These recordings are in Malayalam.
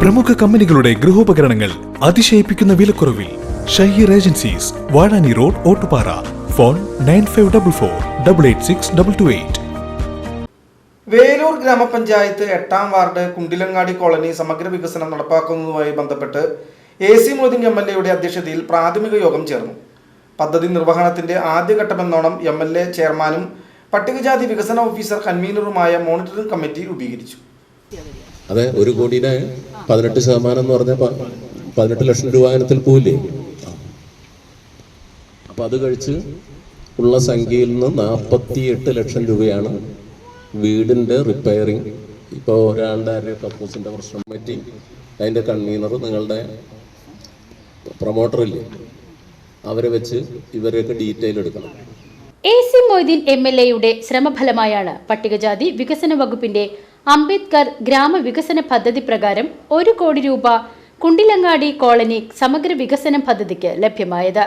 പ്രമുഖ കമ്പനികളുടെ ഗൃഹോപകരണങ്ങൾ അതിശയിപ്പിക്കുന്ന വിലക്കുറവിൽ Shaheer agencies Vazhani road Ottupara. Phone nine five double four double eight six double two eight. Velur ഗ്രാമപഞ്ചായത്ത് എട്ടാം വാർഡ് കുണ്ടിലങ്ങാടി കോളനി സമഗ്ര വികസനം നടപ്പാക്കുന്നതുമായി ബന്ധപ്പെട്ട് A C Moideen M L എയുടെ അധ്യക്ഷതയിൽ പ്രാഥമിക യോഗം ചേർന്നു. പദ്ധതി നിർവഹണത്തിന്റെ ആദ്യഘട്ടമെന്നോണം എം എൽ എ ചെയർമാനും പട്ടികജാതി വികസന ഓഫീസർ കൺവീനറുമായ മോണിറ്ററിംഗ് കമ്മിറ്റി രൂപീകരിച്ചു. അതെ ഒരു കോടിയുടെ പതിനെട്ട് ശതമാനം എന്ന് പറഞ്ഞാൽ പതിനെട്ട് ലക്ഷം രൂപ ഇനത്തിൽ പോവില്ലേ? അപ്പൊ അത് കഴിച്ച് ഉള്ള സംഖ്യയിൽ നിന്ന് നാൽപ്പത്തി എട്ട് ലക്ഷം രൂപയാണ് വീടിന്റെ റിപ്പയറിങ് ഇപ്പോൾ ഒരാളുടെ ആരുടെ പ്രശ്നം പറ്റി അതിന്റെ കൺവീനർ നിങ്ങളുടെ പ്രൊമോട്ടറില്ലേ അവരെ വെച്ച് ഇവരെയൊക്കെ ഡീറ്റെയിൽ എടുക്കണം. A C Moideen M L എയുടെ ശ്രമഫലമായാണ് പട്ടികജാതി വികസന വകുപ്പിന്റെ അംബേദ്കർ ഗ്രാമവികസന പദ്ധതി പ്രകാരം ഒരു കോടി രൂപ കുണ്ടിലങ്ങാടി കോളനി സമഗ്ര വികസന പദ്ധതിക്ക് ലഭ്യമായത്.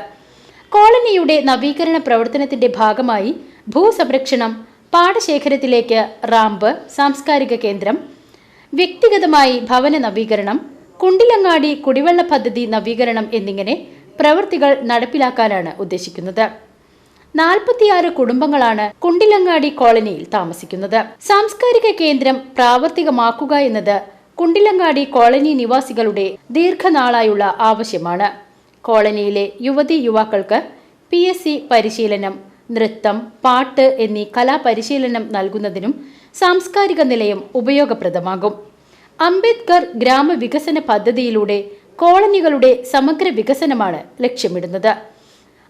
കോളനിയുടെ നവീകരണ പ്രവർത്തനത്തിന്റെ ഭാഗമായി ഭൂസംരക്ഷണം പാടശേഖരത്തിലേക്ക് റാമ്പ് സാംസ്കാരിക കേന്ദ്രം വ്യക്തിഗതമായി ഭവന നവീകരണം കുണ്ടിലങ്ങാടി കുടിവെള്ള പദ്ധതി നവീകരണം എന്നിങ്ങനെ പ്രവൃത്തികൾ നടപ്പിലാക്കാനാണ് ഉദ്ദേശിക്കുന്നത്. നാൽപ്പത്തിയാറ് കുടുംബങ്ങളാണ് കുണ്ടിലങ്ങാടി കോളനിയിൽ താമസിക്കുന്നത്. സാംസ്കാരിക കേന്ദ്രം പ്രാവർത്തികമാക്കുക എന്നത് കുണ്ടിലങ്ങാടി കോളനി നിവാസികളുടെ ദീർഘനാളായുള്ള ആവശ്യമാണ്. കോളനിയിലെ യുവതി യുവാക്കൾക്ക് പി എസ് സി പരിശീലനം നൃത്തം പാട്ട് എന്നീ കലാപരിശീലനം നൽകുന്നതിനും സാംസ്കാരിക നിലയം ഉപയോഗപ്രദമാകും. അംബേദ്കർ ഗ്രാമവികസന പദ്ധതിയിലൂടെ കോളനികളുടെ സമഗ്ര വികസനമാണ് ലക്ഷ്യമിടുന്നത്.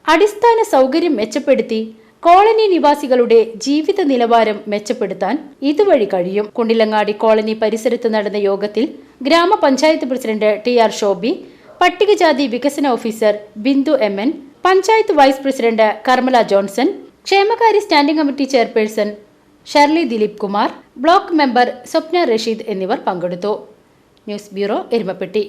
അടിസ്ഥാന സൗകര്യം മെച്ചപ്പെടുത്തി കോളനി നിവാസികളുടെ ജീവിത നിലവാരം മെച്ചപ്പെടുത്താൻ ഇതുവഴി കഴിയും. കുണ്ടിലങ്ങാടി കോളനി പരിസരത്ത് നടന്ന യോഗത്തിൽ ഗ്രാമപഞ്ചായത്ത് പ്രസിഡന്റ് ടി ആർ ഷോബി പട്ടികജാതി വികസന officer Bindu M N panchayat vice president Karmala Johnson ക്ഷേമകാര്യ standing committee chairperson Shirley Dileep Kumar block member Swapna Rasheed എന്നിവർ പങ്കെടുത്തു. News bureau Erumapetty.